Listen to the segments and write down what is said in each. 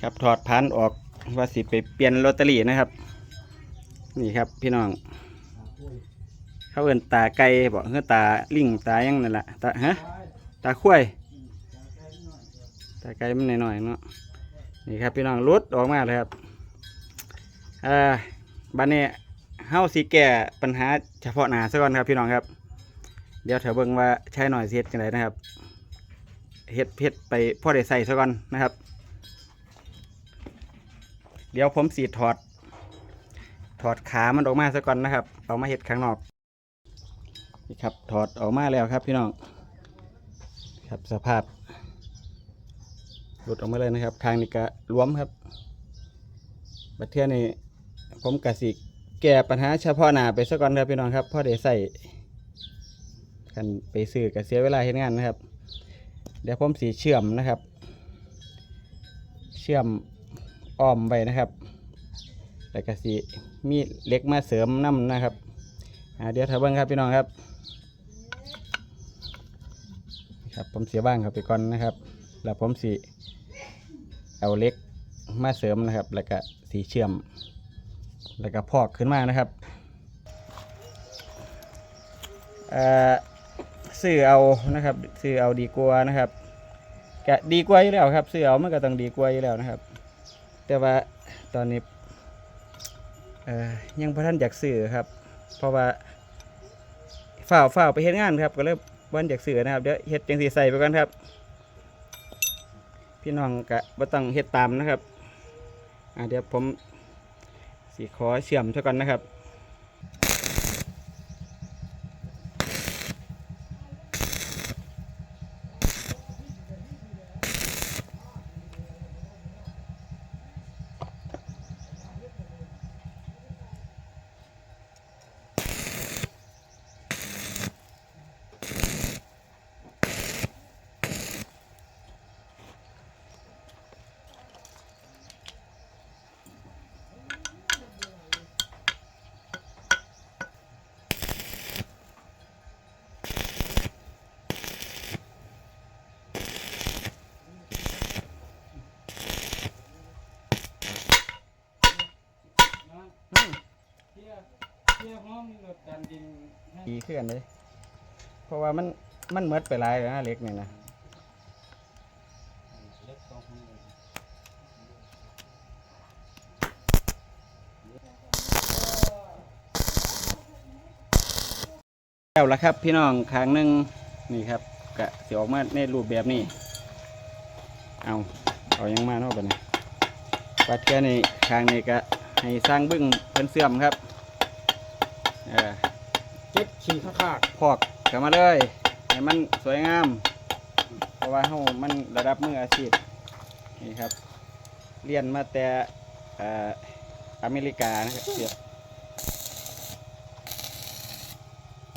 ครับถอดพันออกว่าสิไปเปลี่ยนลอตเตอรี่นะครับ นี่ครับพี่น้อง เขาเอินตาไก่บอกเฮือตาลิงตายังนั่นแหละตาฮะตาคุ้ยตาไก่มันหน่อยๆเนาะนี่ครับพี่น้องรุดออกมาเลยครับอ่าบันนี้เฮาสิแก้ปัญหาเฉพาะหน้าซะก่อนครับพี่น้องครับ เดี๋ยวเถอะเบิ่งว่าใช้หน่อยสิเฮ็ดจังไดนะครับเฮ็ดเฮ็ดไปพ่อได้ใส่ซะก่อนนะครับ ดี๋ยวผมสีถอด ถอดขามันออกมาซะก่อนนะครับ เอามาเฮ็ดข้างนอกนี่ครับถอดออกมาแล้วครับพี่น้องครับสภาพหลุดออกมาเลยนะครับ ทางนี้ก็รวมครับบัดเทื่อนี้ผมกะสิแก้ปัญหาเฉพาะหน้าไปซะก่อนครับพี่น้องครับพ่อได้ใส่กันไปซื้อกับเสียเวลาเฮ็ดงานนะครับ เดี๋ยวผมสีเชื่อมนะครับ เชื่อม อ้อมไปนะครับแล้วก็สีมีเล็กมาเสริมน้ำนะครับเดี๋ยวถ้าเบิ่งครับพี่น้องครับครับผมเสียบ้างครับไปก่อนนะครับ แล้วผมสีเอาเล็กมาเสริมนะครับ แล้วก็สีเชื่อม แล้วก็พอกขึ้นมานะครับเอ่อซื้อเอานะครับซื้อเอาดีกว่านะครับกดีกว่าอยู่แล้วครับซื้อเอามันก็ต้องดีกว่าอยู่แล้วนะครับ แต่ว่าตอนนี้ยังพระท่านอยากสื่อครับ เพราะว่าฝ่าวฝ่าวไปเฮ็ดงานครับ ก็เลยวันอยากสื่อนะครับเดี๋ยวเฮ็ดจังสีใส่ไปก่อนครับ พี่น้องกะบ่ต้องเฮ็ดตามนะครับเดี๋ยวผมสีขอเชื่อมเท่ากันนะครับ ดีขึ้นเลยเพราะว่ามันมันเมดไปหลายแล้วนะเล็กนี่นะแล้วละครับ พี่น้องครั้งหนึ่งนี่ครับกะเสิออกมาในรูปแบบนี้ เอาเอายังมาเนาะบัดนี้ปัดแค่นี้ครั้งนี้ก็ให้สร้างบึ้งเป็นเสื่อมครับ เออเจ็ดขี่ข้าขาดพอกกลับมาเลยให้มันสวยงาม เพราะว่าเฮามันระดับมืออาชีพนี่ครับ เรียนมาแต่เอ่ออเมริกานะครับเสีย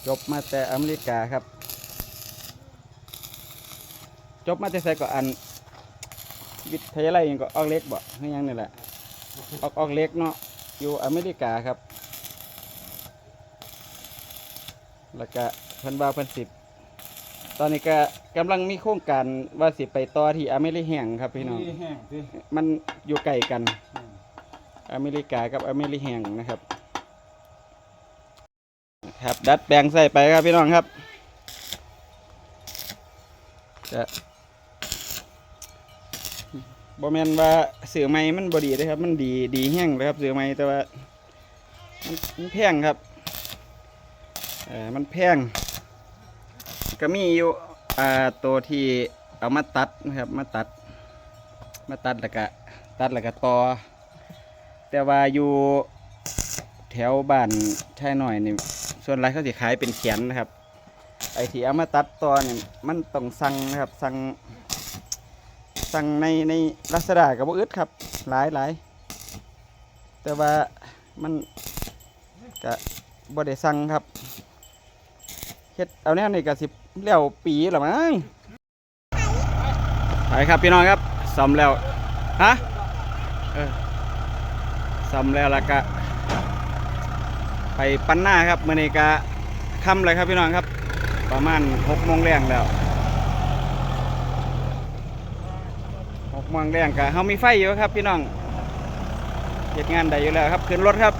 จบมาแต่อเมริกาครับ จบมาแต่ใส่ก็อัน วิทยาลัยหยังก็ออกเล็กบ่คือหยังนี่แหละออกออกเล็กเนาะอยู่อเมริกาครับ แล้วก็เพิ่นว่าเพิ่นสิบตอนนี้ก็กำลังมีโครงการว่าสิไปต่อที่อเมริแห่งครับพี่น้อง แห้งสิมันอยู่ไกลกัน อเมริกากับอเมริแห่งนะครับ ครับ ดัดแปลงใส่ไปครับพี่น้องครับ จะบอแมนว่าเสือไม้มันบดีเลยครับ มันดีดีแห้งเลยครับเสือไม้แต่ว่า มันมันแพงครับเออมันแพงก็มีอยู่อ่าตัวที่เอามาตัดนะครับมาตัด มาตัดแล้วก็ตัดแล้วก็ต่อแต่ว่าอยู่แถวบ้านชายหน่อยนี่ส่วนไรเขาสิขายเป็นเขียนนะครับ ไอที่เอามาตัดต่อเนี่ยมันต้องสั่งนะครับสั่งสั่งในในลักษณะกับอึดครับ หลายหลายแต่ว่ามันก็บ่ได้สั่งครับ ฮ็ดเอาแนวนี้ก็สิบเลี้ยวปีละมั้งไปครับพี่น้องครับซ่อมแล้วฮะเออซ่อมแล้วล้วก็ไปปั้นหน้าครับเมื้อนี้ก็ค่ำเลยครับพี่น้องครับ ประมาณหกโมงแรงแล้วหกโมงแรงกะเฮามีไฟอยู่ครับพี่น้องเฮ็ดงานได้อยู่แล้วครับขึ้นรถครับ